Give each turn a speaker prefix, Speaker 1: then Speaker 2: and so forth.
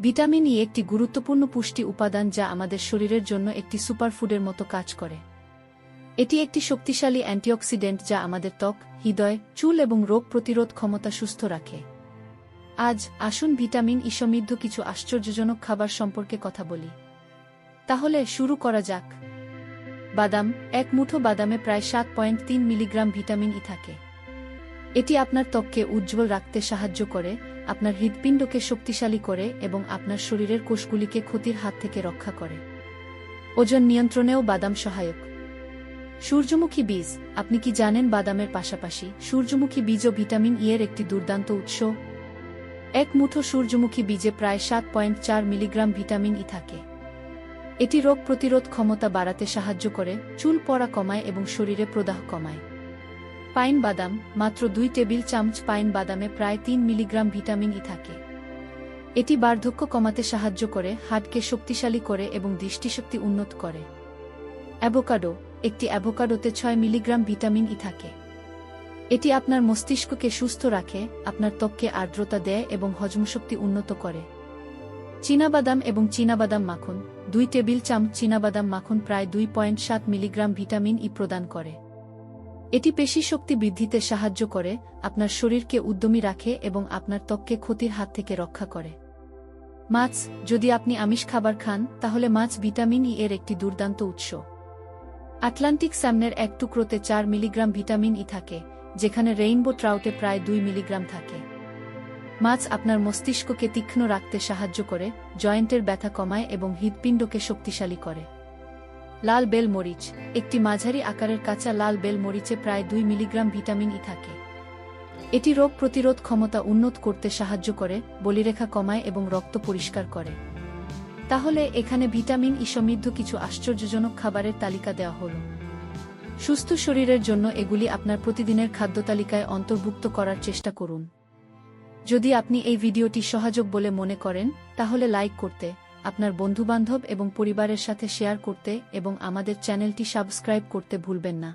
Speaker 1: Vitamin E একটি গুরুত্বপূর্ণ পুষ্টি উপাদান যা আমাদের শরীরের জন্য একটি সুপারফুডের মতো কাজ করে। এটি একটি শক্তিশালী অ্যান্টিঅক্সিডেন্ট যা আমাদের ত্বক, হৃদয়, চুল এবং রোগ প্রতিরোধ ক্ষমতা সুস্থ রাখে। আজ আসুন ভিটামিন ই সমৃদ্ধ কিছু আশ্চর্যজনক খাবার সম্পর্কে কথা বলি। তাহলে শুরু করা যাক। বাদাম, এক মুঠো বাদামে প্রায় সাত পয়েন্ট তিন মিলিগ্রাম ভিটামিন ই থাকে। এটি আপনার ত্বককে উজ্জ্বল রাখতে সাহায্য করে, আপনার হৃদপিণ্ডকে শক্তিশালী করে এবং আপনার শরীরের কোষগুলিকে ক্ষতির হাত থেকে রক্ষা করে। ওজন নিয়ন্ত্রণেও বাদাম সহায়ক। সূর্যমুখী বীজ, আপনি কি জানেন বাদামের পাশাপাশি সূর্যমুখী বীজও ভিটামিন ই এর একটি দুর্দান্ত উৎস? এক মুঠো সূর্যমুখী বীজে প্রায় সাত পয়েন্ট চার মিলিগ্রাম ভিটামিন ই থাকে। এটি রোগ প্রতিরোধ ক্ষমতা বাড়াতে সাহায্য করে, চুল পড়া কমায় এবং শরীরে প্রদাহ কমায়। পাইন বাদাম, মাত্র দুই টেবিল চামচ পাইন বাদামে প্রায় তিন মিলিগ্রাম ভিটামিন ই থাকে। এটি বার্ধক্য কমাতে সাহায্য করে হাটকে শক্তিশালী করে এবং দৃষ্টিশক্তি উন্নত করে। অ্যাভোকাডো, একটি অ্যাভোকাডোতে ছয় মিলিগ্রাম ভিটামিন ই থাকে। এটি আপনার মস্তিষ্ককে সুস্থ রাখে, আপনার ত্বককে আর্দ্রতা দেয় এবং হজমশক্তি উন্নত করে। চীনাবাদাম এবং চীনাবাদাম মাখন, দুই টেবিল চামচ চীনাবাদাম মাখন প্রায় দুই পয়েন্ট সাত মিলিগ্রাম ভিটামিন ই প্রদান করে। এটি পেশি শক্তি বৃদ্ধিতে সাহায্য করে, আপনার শরীরকে উদ্যমী রাখে এবং আপনার ত্বককে ক্ষতির হাত থেকে রক্ষা করে। মাছ, যদি আপনি আমিষ খাবার খান, তাহলে মাছ ভিটামিন ই এর একটি দুর্দান্ত উৎস। আটলান্টিক স্যামনের এক টুকরোতে চার মিলিগ্রাম ভিটামিন ই থাকে, যেখানে রেইনবো ট্রাউটে প্রায় দুই মিলিগ্রাম থাকে। মাছ আপনার মস্তিষ্ককে তীক্ষ্ণ রাখতে সাহায্য করে, জয়েন্টের ব্যথা কমায় এবং হৃদপিণ্ডকে শক্তিশালী করে। লাল বেল মরিচ, একটি মাঝারি আকারের কাঁচা লাল বেল মরিচে প্রায় দুই মিলিগ্রাম ভিটামিন ই থাকে। এটি রোগ প্রতিরোধ ক্ষমতা উন্নত করতে সাহায্য করে, বলিরেখা কমায় এবং রক্ত পরিষ্কার করে। তাহলে এখানে ভিটামিন ই সমৃদ্ধ কিছু আশ্চর্যজনক খাবারের তালিকা দেওয়া হল। সুস্থ শরীরের জন্য এগুলি আপনার প্রতিদিনের খাদ্য তালিকায় অন্তর্ভুক্ত করার চেষ্টা করুন। যদি আপনি এই ভিডিওটি সহযোগ বলে মনে করেন, তাহলে লাইক করতে আপনার বন্ধুবান্ধব এবং পরিবারের সাথে শেয়ার করতে এবং আমাদের চ্যানেলটি সাবস্ক্রাইব করতে ভুলবেন না।